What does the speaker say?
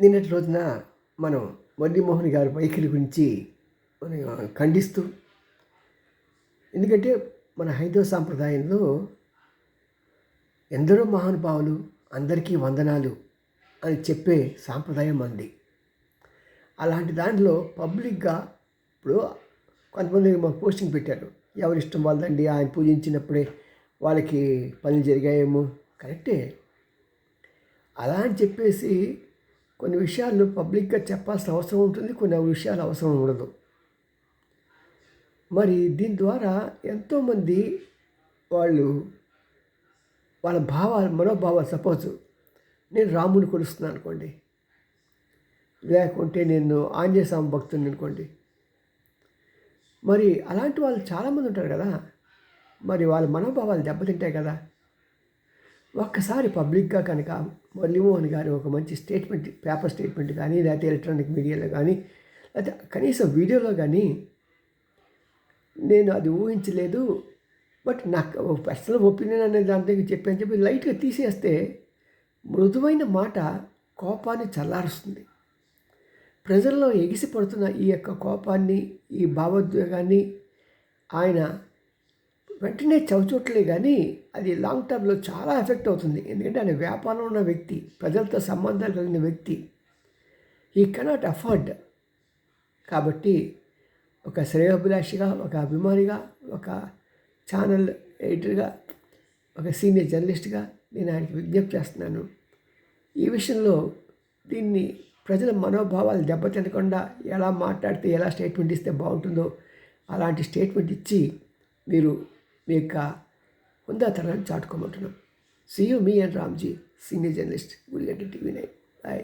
నిన్నటి రోజున మనం మురళీమోహన్ గారి వైఖరి గురించి మనం ఖండిస్తూ ఎందుకంటే మన హైందవ సాంప్రదాయంలో ఎందరో మహానుభావులు అందరికీ వందనాలు అని చెప్పే సాంప్రదాయం అంది. అలాంటి దాంట్లో పబ్లిక్గా ఇప్పుడు కొంతమంది మాకు పోస్టింగ్ పెట్టారు. ఎవరి ఇష్టం వాళ్ళండి ఆయన పూజించినప్పుడే వాళ్ళకి పనులు జరిగాయేమో కరెక్టే. అలా అని చెప్పేసి కొన్ని విషయాలు పబ్లిక్గా చెప్పాల్సిన అవసరం ఉంటుంది కొన్ని విషయాలు అవసరం ఉండదు. మరి దీని ద్వారా ఎంతోమంది వాళ్ళు వాళ్ళ భావాలు మనోభావాలు సపోజ్ నేను రాముని కొలుస్తున్నాను అనుకోండి. లేకుంటే నేను ఆంజనేయ స్వామి భక్తుని అనుకోండి. మరి అలాంటి వాళ్ళు చాలామంది ఉంటారు కదా. మరి వాళ్ళ మనోభావాలు దెబ్బతింటాయి కదా. ఒక్కసారి పబ్లిక్గా కనుక మురళీమోహన్ గారు ఒక మంచి స్టేట్మెంట్ పేపర్ స్టేట్మెంట్ కానీ లేకపోతే ఎలక్ట్రానిక్ మీడియాలో కానీ లేకపోతే కనీసం వీడియోలో కానీ నేను అది ఊహించలేదు. బట్ నాకు పర్సనల్ ఒపీనియన్ అనే దాని దగ్గర చెప్పాను. చెప్పి లైట్గా తీసేస్తే మృదువైన మాట కోపాన్ని చల్లారుస్తుంది. ప్రజల్లో ఎగిసిపడుతున్న ఈ యొక్క కోపాన్ని ఈ భావోద్వేగాన్ని ఆయన వెంటనే చవిచూట్లే కానీ అది లాంగ్ టర్మ్లో చాలా ఎఫెక్ట్ అవుతుంది. ఎందుకంటే ఆయన వ్యాపారంలో ఉన్న వ్యక్తి ప్రజలతో సంబంధాలు కలిగిన వ్యక్తి ఈ కెనాట్ అఫోర్డ్ కాబట్టి ఒక శ్రేయోభిలాషిగా ఒక అభిమానిగా ఒక ఛానల్ ఎడిటర్గా ఒక సీనియర్ జర్నలిస్ట్గా నేను ఆయనకి విజ్ఞప్తి చేస్తున్నాను. ఈ విషయంలో దీన్ని ప్రజల మనోభావాలు దెబ్బతినకుండా ఎలా మాట్లాడితే ఎలా స్టేట్మెంట్ ఇస్తే బాగుంటుందో అలాంటి స్టేట్మెంట్ ఇచ్చి మీరు మీ యొక్క హుందాతనాన్ని చాటుకోమంటున్నాం see you me and Ramji senior journalist Gudigadda TV nine bye